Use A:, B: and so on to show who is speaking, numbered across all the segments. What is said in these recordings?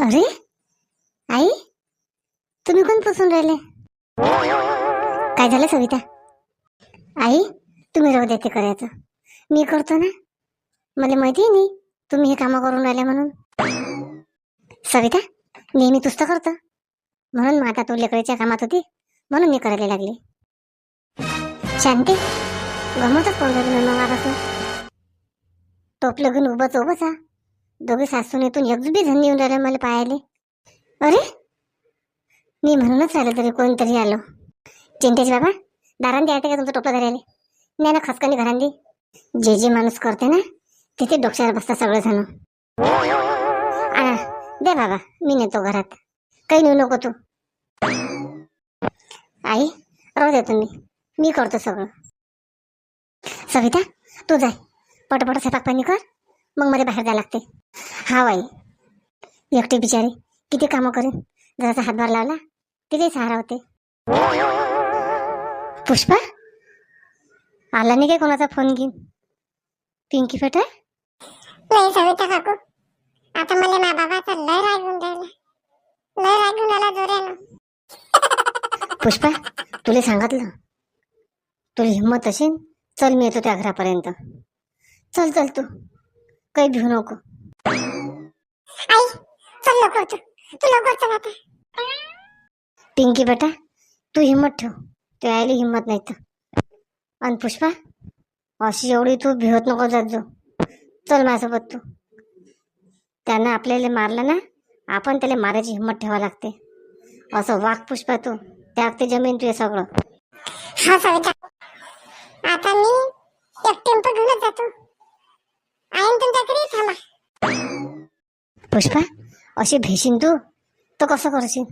A: अरे? आई? तुम्ही कोण पुसून राहिले? काय झालं सविता? आई तुम्ही राहू द्या ते करायचं. मी करतो ना? मला माहिती आहे नाही तुम्ही हे कामं करून राहिले म्हणून. सविता नेहमी तुस्त करतो. म्हणून मग आता तू लेकरीच्या कामात होती म्हणून मी करायला लागली. शांती गमतच फोन झाली मग मगापासून टोपलं घेऊन उभंच उभंच हा दोघे सासून येथून बी झन येऊन राहिले मला पाहायले. अरे मी म्हणूनच राहिलं तरी कोणतरी आलो. चिंतेश बाबा दारांदी येते का तुमचं टोपलं धरायला? नाही ना खसकनी घरांदी. जे जे माणूस करते ना तिथे डोक्यावर बसता सगळं जण. आ, दे बाबा मी नेतो घरात. काही नेऊ नको तू. आई राहू दे तुम्ही. मी करतो सगळं. सविता तू जाय पटपट स्वयंपाक पाणी कर मग मला बाहेर जायला लागते. हा बाई. एकटी बिचारी किती कामं करेन? जरासा हातभार लावला तिथे सहारा होते पुष्पा? आला नाही काय कोणाचा फोन घेऊन? पिंकी फेटा
B: नाही सविता काकू. आता मला मा बाबाचा लय रागून राहिला. लय रागून आला जोऱ्यानं
A: पुष्पा तुला सांगितलं. तुला हिंमत असेल चल मी येतो त्या घरापर्यंत. चल चल तू. काही भिऊ नको.
B: आई चल लवकर तू तू लवकर चल आता.
A: पिंकी बेटा तू हिंमत ठेव. तू यायला हिंमत नाही तर. आणि पुष्पा अशी एवढी तू भिवत नको जात जो चल माझ्यासोबत तू. त्यानं आपल्याला मारलं ना आपण त्याला मारायची हिंमत ठेवा लागते. असं वाघ पुष्पा तू. त्याग ते जमीन तुझे सगळं.
B: हा सविता. आता मी एक टेम्पो घेऊनच जातो. आहे ना तुमच्याकडे थांबा.
A: पुष्पा अशी भेशीन तू? तर कसं करशील?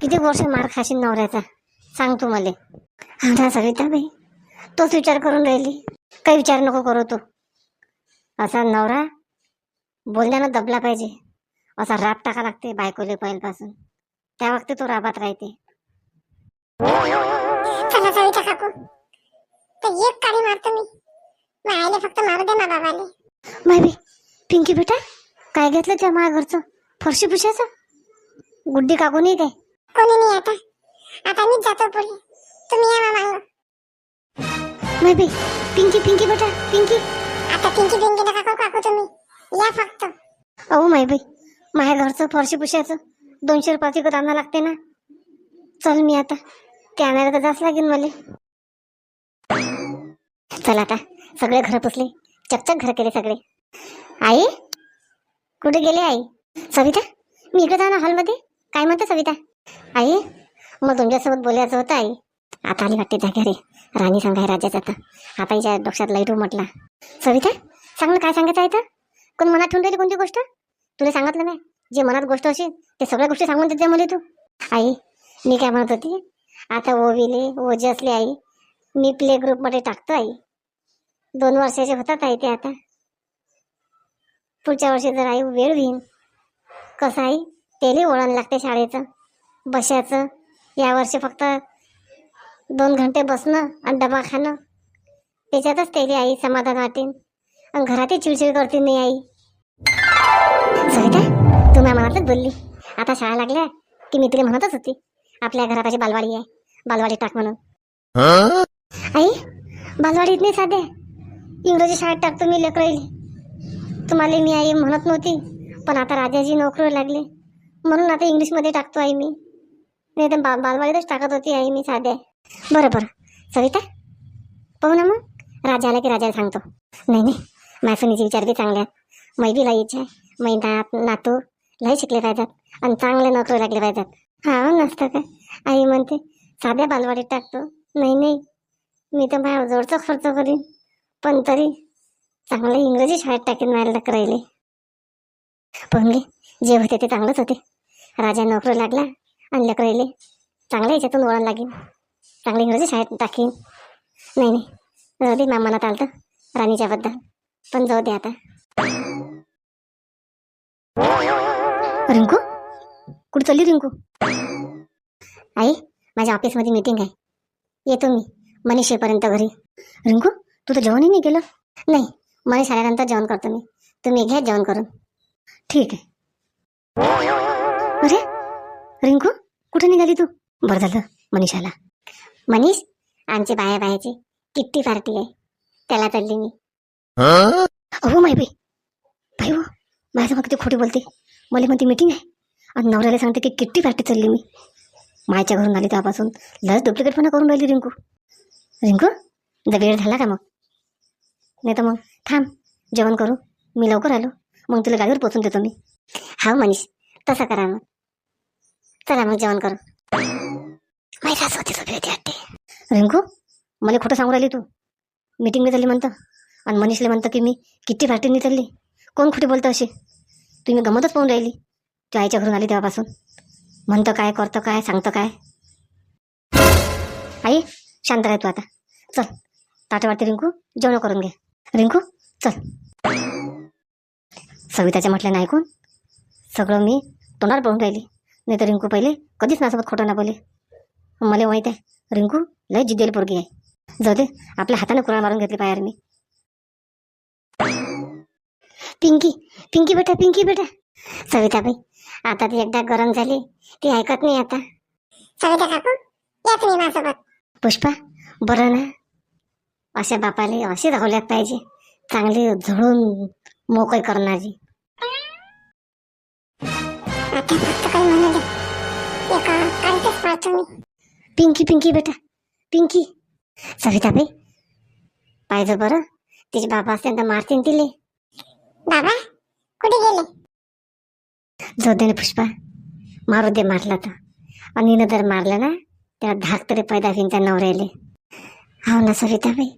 A: किती वर्ष मार खाशील नवऱ्याचा? सांग तू मला. हा सविता बाई तोच विचार करून राहिली. काही विचार नको करू तू. असा नवरा बोलण्यानं दबला पाहिजे. असा राब टाका लागते बायकोले पहिल्यापासून त्या वक्ती तो राबात राहते.
B: चला सविता काकू. तर एक काडी मारतो मी. मायाले फक्त मारू दे ना बाबाले.
A: माय बी पिंकी बेटा काय घेतलं त्या माझ्या घरचं फरशी पुशाचं? गुड्डी काकू नाही काय?
B: कोणी नाही आता. आता मीच जातो पुढे. तुम्ही या मामा
A: माय बी पिंकी पिंकी बेटा पिंकी.
B: आता पिंकी पिंकी नका करू काकू तुम्ही. या फक्त.
A: अहो माय बाई माझ्या घरचं फरशी पुशायचं दोनशे रुपयाची गत आणावं लागते ना. चल मी आता. ते आणायला तर जास्त लागेल मला. चल आता. सगळे घर पुसले. चकचक घर केले सगळे. आई? कुठे गेले आई? सविता? मी इकडे जा ना हॉलमध्ये? काय म्हणते सविता? आई मग तुमच्यासोबत बोलायचं होतं आई. आता आली वाटते त्या घरी. राणी सांगाय राजाचा आता आता. हिच्या डोक्यात लाइट म्हटला सविता सांग ना काय सांगायचं आहे तर कोण मनात ठेवून राहिली कोणती गोष्ट? तुला सांगितलं नाही. जे मनात गोष्ट असेल ते सगळ्या गोष्टी सांगून देते मला तू. आई मी काय म्हणत होती? आता ओविले ओजे असले आई. मी प्ले ग्रुपमध्ये टाकतो आई. दोन वर्षाचे होतात आई ते आता. पुढच्या वर्षी जर आई वेळ होईन कसं आई? तेले वळण लागते शाळेचं बशाचं. या वर्षी फक्त दोन घंटे बसणं आणि डबा खाणं. त्याच्यातच तेले आई समाधान वाटेन. आणि घरातही चिडचिड करते नाही आई. सविता तू माझ्या मनातच बोलली. आता शाळा लागल्या की मी तुला म्हणतच होती. आपल्या घरापाशी बालवाडी आहे. बालवाडी टाक म्हणून. आई बालवाडीत नाही साध्या. इंग्रजी शाळेत टाकतो मी लेकराईले तुम्हाला मी आई म्हणत नव्हती पण आता राजाजी नोकरी लागले. म्हणून आता इंग्लिशमध्ये टाकतो आई मी. नाही तर बा बालवाडीतच टाकत होती आई मी साध्या. बरं बरं. सविता? पाहू ना मग. राजा आला की राजाला सांगतो. नाही नाही. माझ्या विचार बी चांगले आहेत. मै बी लई इच्छा आहे. मै नात नातू लई शिकले पाहिजेत. आणि चांगले नोकरी लागले पाहिजेत. हा नसतं का? आई म्हणते साध्या बालवाडीत टाकतो. नाही नाही. मी तर माझ्या जोडचा खर्च करीन. पण तरी चांगलं इंग्रजी शाळेत टाकेन माझ्या लेकरायले पण घे जे होते ते चांगलंच होते. राजा नोकरी लागला आणि लेकरायले चांगल्या याच्यातून वळण लागेल चांगलं इंग्रजी शाळेत टाकीन. नाही नाही. जाऊ दे माझ्या मनात आलं तर राणीच्याबद्दल पण जाऊ दे आता. रिंकू? कुठं चालली रिंकू? आई माझ्या ऑफिसमध्ये मीटिंग आहे. येतो मी. मनीषेपर्यंत घरी. रिंकू? तू तर जेवणही नाही केलं? नाही मनीष आल्यानंतर जेवण करतो मी. तुम्ही घ्या जेवण करून. ठीक आहे. अरे रिंकू कुठे निघाली तू? बरं झालं मनीषाला मनीष आमची बाया बायाची किट्टी पार्टी आहे. त्याला चालली मी. अहो माय बाई. बाई हो माझ्या मग किती खोटी बोलते. मला म्हणते मीटिंग आहे. आणि नवऱ्याला सांगते की किट्टी पार्टी चालली मी. मायच्या घरून आली तेव्हापासून. लस डुप्लिकेटपणा करून राहिली रिंकू. रिंकू जर वेळ झाला का मग? नाही तर मग थांब जेवण करू. मी लवकर आलो. मग तुला गाडीवर पोचून देतो मी. हा मनीष तसं करा मग. चला मग जेवण करू. माहिती असं झोपली होती वाटते रिंकू मला खोटं सांगू राहिली तू. मीटिंगला चालली म्हणतं. आणि मनीषला म्हणतं की मी किती पार्टीने चालली. कोण खोटी बोलतं अशी तुम्ही गमतच पाहून राहिली. तू आईच्या घरून आली तेव्हापासून. म्हणतं काय करतं काय सांगतं काय? आई शांत राह तू आता. चल ताटं वाटते रिंकू. जेवण करून घे. रिंकू चल. सविताच्या म्हटल्यानं ऐकून सगळं मी तोंडावर पळून राहिली. नाही तर रिंकू पहिले कधीच माझ्यासोबत खोटं ना बोले. मला माहीत आहे रिंकू लय जिद्देल पोरगी आहे. जाऊ दे आपल्या हाताने कुराळ मारून घेतली पायार मी. पिंकी पिंकी बेटा पिंकी बेटा. सविताबाई आता ती एकदा गरम झाली ती ऐकत नाही आता.
B: सविता काकू या तुम्ही माझ्यासोबत.
A: पुष्पा बरं ना? अशा बापाले अशी धावल्यात पाहिजे. चांगली झळून मोकळी करणारी. पिंकी पिंकी बेटा. पिंकी. सविताबाई पाहिजे बरं. तिचे बाबा असते तर मारतीन तिले.
B: बाबा कुठे गेले?
A: जाऊ दे ना पुष्पा. मारू दे मारला तर. आणि जर मारलं ना त्याला धाक तरी पैदा त्या नवऱ्याले. हो ना सविताबाई.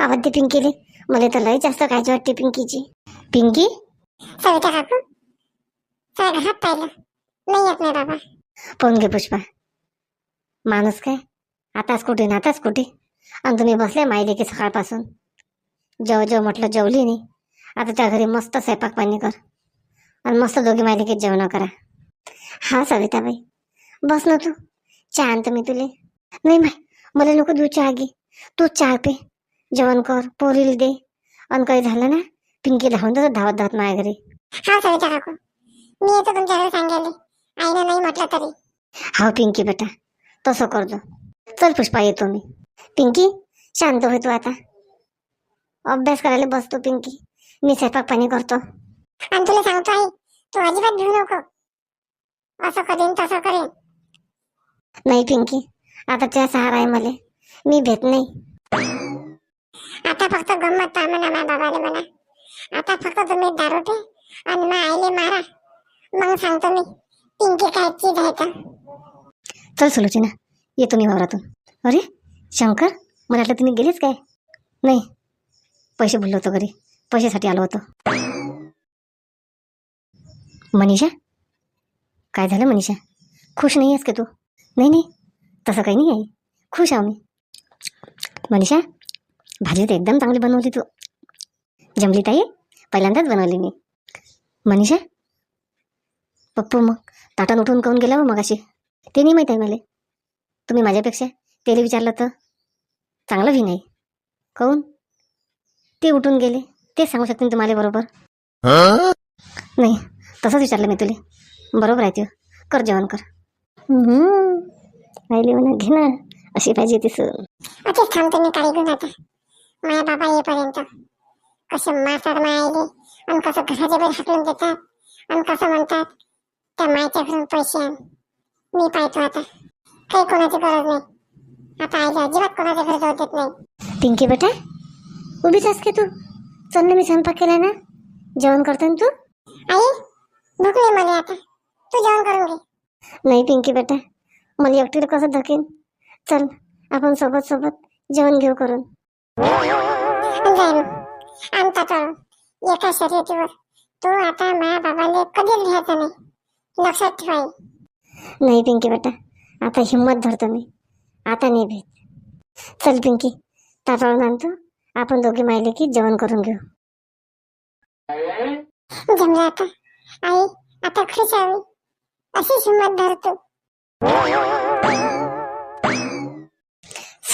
A: आवाज दे पिंकीले. मला तर लय जास्त काळजी वाटते पिंकीची. पिंकी?
B: सविता काकू? सगळं घरात पाहिलं. नाही येत नाही बाबा.
A: पाहून घे पुष्पा. माणूस काय? आताच कुठे ना आताच कुठे? आणि तुम्ही बसले माहिती की सकाळपासून. जेव जेव म्हटलं जेवली नाही आता त्या घरी मस्त स्वयंपाक पाणी कर. आणि मस्त दोघी माहिती की जेवण करा. हा सविताबाई. बस ना तू. चहा आणतो मी तुले. नाही माय मला नको देऊ चहा घे. तू चहा पे. जेवण कर पोरील दे. आणि काही झालं ना पिंकी धावून जातो धावत धावत माझ्या घरी.
B: हा सविता काकू मी येतो तुमच्याकडे सांगायला. आईनं नाही म्हटलं तरी.
A: हा पिंकी बेटा तसं करतो. चल पुष्पा येतो मी. पिंकी शांत होय तू आता. अभ्यास करायला बसतो पिंकी. मी स्वयंपाक पाणी करतो.
B: आणि तुला सांगतो आई तू अजिबात भिऊ नको. असं करेन तसं करेन.
A: नाही पिंकी आता त्या सहारा आहे मला. मी भेट नाही.
B: आता फक्त गंमत पहा म्हणा माझ्या बाबाला म्हणा. आता फक्त तुम्ही दारू पे आणि मा आईले मारा. मग सांगतो मी पिंकी काय चीज आहे तर.
A: चल सुलोचना येतो मी वावरातून. अरे शंकर मला वाटलं तुम्ही गेलीच काय? नाही. पैसे भुललो होतो घरी. पैशासाठी आलो होतो. मनीषा? काय झालं मनीषा? खुश नाही आहेस का तू? नाही नाही. तसं काही नाही आहे खुश आहो मी. मनीषा भाजी तर एकदम चांगली बनवली तू. जमली ताई पहिल्यांदाच बनवली मी. मनीषा पप्पू मग ताटान उठून काऊन गेला हो मग अशी ते नाही माहीत आहे मला. तुम्ही माझ्यापेक्षा त्याला विचारलं तर? चांगलं भी नाही काऊन ते उठून गेले. तेच सांगू शकते तुम्हाला बरोबर. नाही तसंच विचारलं मी तुले. बरोबर आहे ते. कर जेवण कर. राहिले म्हणा घे ना. अशी पाहिजे ती सून
B: अतिच थांबतो मी काळी घेऊन आता. माझ्या बाबा येईपर्यंत. कसे मारतात मायले आणि कसं घराच्या बाहेर हाकलून देतात. आणि कसं म्हणतात त्या मायच्या घरून पैसे आण. मी पाहतो आता. काही कोणाची गरज नाही. आता आईला अजिबात कोणाच्या घरी जाऊ देत नाही.
A: पिंकी बेटा उभीच का तू? चल ना मी स्वयंपाक केला ना. जेवण करतो ना तू?
B: आई भूक नाही मला आता. तू जेवण करून घे.
A: नाही पिंकी बेटा. मला एकटीला कसं धकेन? चल आपण सोबत सोबत जेवण घेऊ करून.
B: आमचा तळून एका शर्यतीवर. तू आता माझ्या बाबाला कधीच घ्यायचा नाही. लक्षात ठेवा आई.
A: नाही पिंकी बेटा आता हिंमत धरतो मी. आता नाही भेट. चल पिंकी ताटावरून आणतो. आपण दोघे मायले की जेवण करून घेऊ.
B: जमलं आता. आई आता खुश हवी अशीच हिंमत धरतो.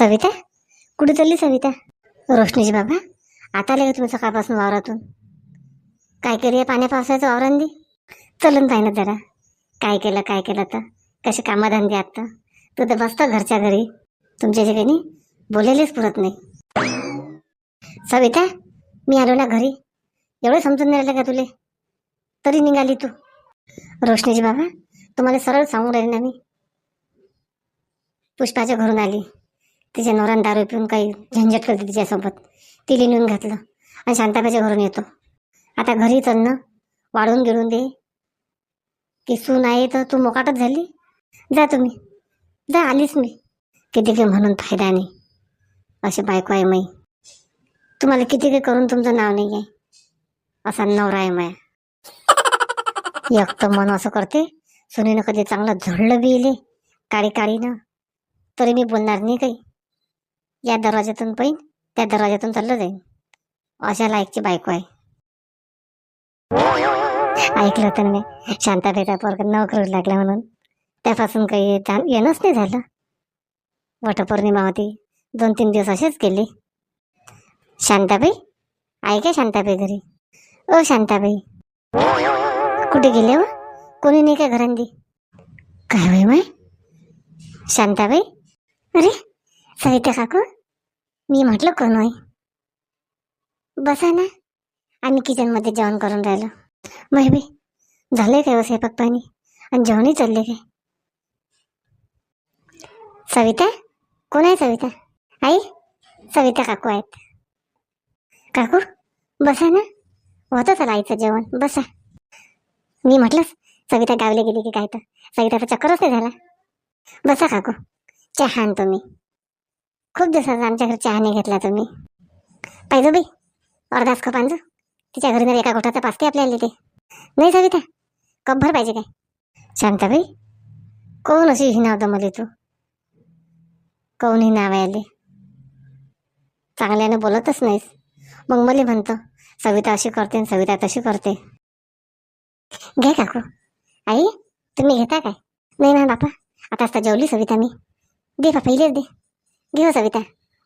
A: सविता? कुठे चालली सविता? रोशनीजी बाबा आता आले तुम्ही सकाळपासून वावरातून? काय केली पाण्या पावसाचं वावरांदी चलून पाय ना जरा. काय केलं काय केलं तर कसे कामधंदे आता? तू तर बसतो घरच्या घरी. तुमच्या जे काही नाही? पुरत नाही. सविता मी आलो ना घरी. एवढं समजून नाही राहिलं का तुले? तरी निघाली तू. रोशनीजी बाबा तुम्हाला सरळ सांगून राहिले ना मी. पुष्पाच्या घरून आली. तिच्या नवरान दारू पिऊन काही झंझट करते तिच्यासोबत. तिला नेऊन घातलं आणि शांताबाईच्या घरून येतो. आता घरी अन्न वाढवून वाढून गिळून दे. की सून आहे तर तू मोकाटच झाली. जा तुम्ही. जा आलीच मी. किती काही म्हणून फायदा नाही. अशी बायको आहे माई. तुम्हाला किती काही करून तुमचं नाव नाही आहे. असा नवरा आहे माया. एक तर मन असं करते. सुनीनं कधी चांगलं झडलं बी इले. काळी काळीनं तरी मी बोलणार नाही काही. या दरवाज्यातून पाहिन त्या दरवाज्यातून चाललं जाईन. अशा लायकची बायको आहे. ऐकलं होतं ना मी? शांताबाईचा पोरग नोकरी लागला म्हणून. त्यापासून काही येणंच नाही झालं. वटपौर्णिमा होती. दोन तीन दिवस असेच गेले. शांताबाई? आहे का शांताबाई घरी? ओ शांताबाई. कुठे गेले व कोणी नाही का घरांदी? काय होय माय? शांताबाई? अरे सविता काकू मी म्हटलं कोण होय बसा ना. आम्ही किचनमध्ये जेवण करून राहिलो. महिबी झाले काय हो स्वयंपाक पाणी? आणि जेवणही चालले काय सविता? कोण आहे सविता? आई सविता काकू आहेत. काकू बसा ना. होतं चला आईचं जेवण. बसा. मी म्हटलं सविता गावले गेली की काय तर? सविताचा चक्करच नाही झाला. बसा काकू. चहा आणतो मी. खूप दिवसाचा आमच्या घरी चहा नाही घेतला तुम्ही. पाहिजे हो बाई अर्धाच कप आणजो तिच्या घरी एका गोठाचा पाचते आपल्याला ते नाही सविता कपभर पाहिजे काय? शांताबाई कोण अशी हिनावतं मला तू? कोण ही नाव आले चांगल्याने बोलतच नाहीस. मग मला म्हणतो सविता अशी करते आणि सविता तशी करते. घे काकू. आई तुम्ही घेता काय? नाही ना बापा आता असता जेवली सविता मी. दे बापा इलेच दे. घे हो सविता.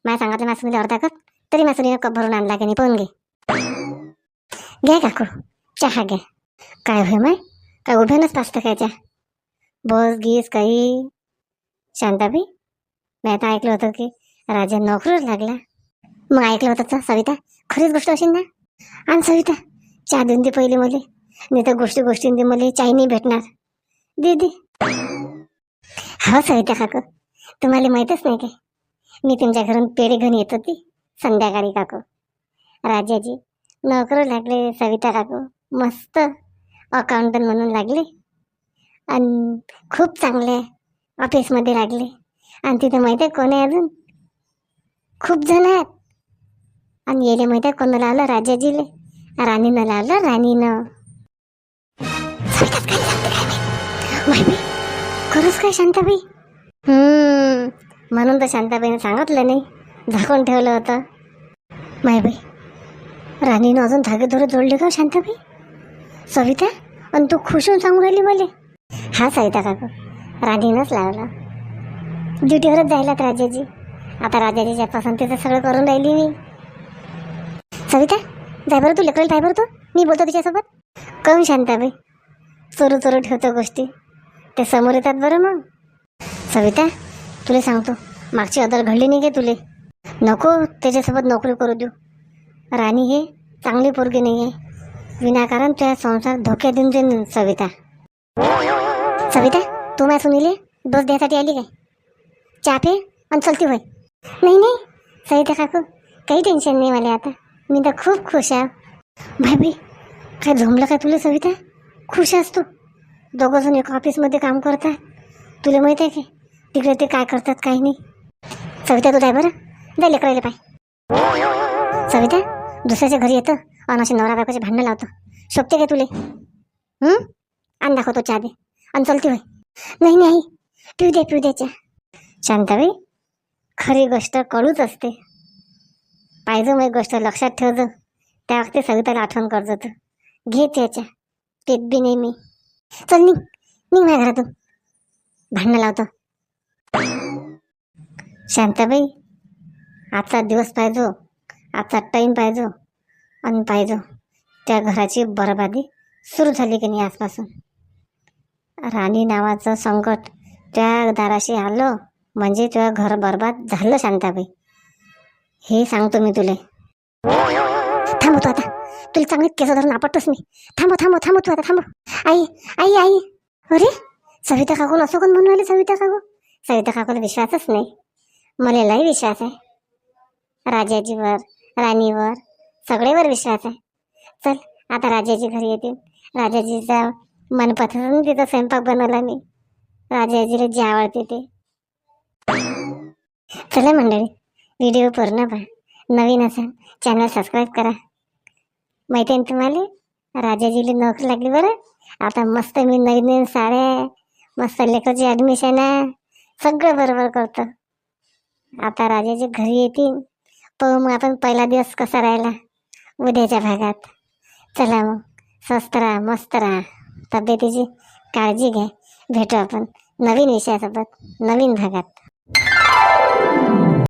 A: मला सांगितलं मासुनीला अर्धा कप तरी मासुनीनं कप भरून आणला की नाही पाहून घे. घ्या काकू चहा घ्या काय होय माय? काय उभ्यानंच पास्ता खायच्या? बस गीस काही शांताबाई मी आता ऐकलं होतं की राजा नोकरीवर लागला. मग ऐकलं होतं तर सविता खरीच गोष्ट असेल ना? आणि सविता चहा देऊन दे पहिले मले. नाही तर गोष्टी दे मला चाय नाही भेटणार. दे दे. हो सविता काकू तुम्हाला माहीतच नाही काय मी तुमच्या घरून पेढे घेऊन येत होती. संध्याकाळी काकू. राजाजी नोकरी लागले सविता काकू. मस्त अकाउंटंट म्हणून लागले. आणि खूप चांगले ऑफिसमध्ये लागले. आणि तिथं माहिती आहे कोण आहे अजून? खूप जण आहेत. आणि येले माहिती आहे कोणाला आलं राजाजीले. राणीनं लावलं राणीनं. करूच काय खरंच काय शांताबाई? हम्म. म्हणून तर शांताबाईने सांगितलं नाही. झाकून ठेवलं होतं. मायबाई राणीनं अजून धागे दोरे जोडले का हो शांताबाई? सविता आणि तू खुश होऊन सांगून राहिली मला. हा सविता काकू राणीनंच लावला. ड्युटीवरच जायलात राजाजी. आता राजाजीच्या पसंतीचं सगळं करून राहिली मी. सविता जाय बरं तू लेकरेल जाय बरं तू. मी बोलतो तिच्यासोबत. काऊन शांताबाई चोरू चोरू ठेवतो गोष्टी. ते समोर येतात बरं मग. सविता तुला सांगतो मागची अदर घडली नाही का तुले. नको त्याच्यासोबत नोकरी करू देऊ. राणी हे चांगली पोरगी नाही आहे. विनाकारण त्या संसार धोक्यात देऊन देईन सविता. सविता तू माझ्या सुनीले डोस द्यायसाठी आली काय? चहा पे आणि चलती होय. नाही नाही सविता काकू काही टेन्शन नाही मला आता. मी तर खूप खुश आहे. भाभी काय झोमलं काय तुला सविता? खुश असतो दोघं जण एका ऑफिसमध्ये काम करता. तुला माहीत आहे की तिकडे ते काय करतात काही नाही. सविता तू जाय बरं. जाय लेकरायला पाय. सविता दुसऱ्याच्या घरी येतं आणि असे नवरा बायकोचे भांडणं लावतो. शोभते काय तुले? आण दाखवतो चहा दे. आणि चलती होय. नाही नाही. पिऊ दे पिऊ दे चहा. शांताबाई खरी गोष्ट कळूच असते. पाहिजे मग एक गोष्ट लक्षात ठेवजो त्या वक्ती सविताला आठवण करजो तू. घे त्याच्या पेत बी नाही मी. चल निघ. निघ माझ्या घरातून. भांडणं लावतो. शांताबाई आजचा दिवस पाहिजो आजचा टाईम पाहिजो आणि पाहिजो. त्या घराची बरबादी सुरू झाली की नाही आजपासून? राणी नावाचं संकट त्या दाराशी आलं म्हणजे तुझं घर बरबाद झालं शांताबाई. हे सांगतो मी तुले. थांबतो तू आता. तुला चांगले केस धरून आपटतोस मी. थांबव थांबव थांबव तू आता थांबव आई आई आई. अरे सविता काकून असं कोण म्हणून सविता काकू? सविता काकूला विश्वासच नाही. मला लई विश्वास आहे. राजाजीवर राणीवर सगळेवर विश्वास आहे. चल आता राजाजी घरी येतील राजाजीचा मनपथून तिचा स्वयंपाक बनवला मी. राजाजीला जे आवडते ते. चला मंडळी व्हिडिओ पूर्ण पहा. नवीन असाल चॅनल सबस्क्राईब करा. माहिती आहे ना तुम्हाला? राजाजीला नोकरी लागली बरं. आता मस्त मी नवीन नवीन साड्या मस्त लेकरची ॲडमिशन आहे. सगळं बरोबर करतो. आता राजाचे घरी येतील. पाहू मग आपण पहिला दिवस कसा राहिला? उद्याच्या भागात. चला मग. स्वस्त राहा मस्त राहा. तब्येतीची काळजी घ्या. भेटू आपण नवीन विषयासोबत नवीन भागात.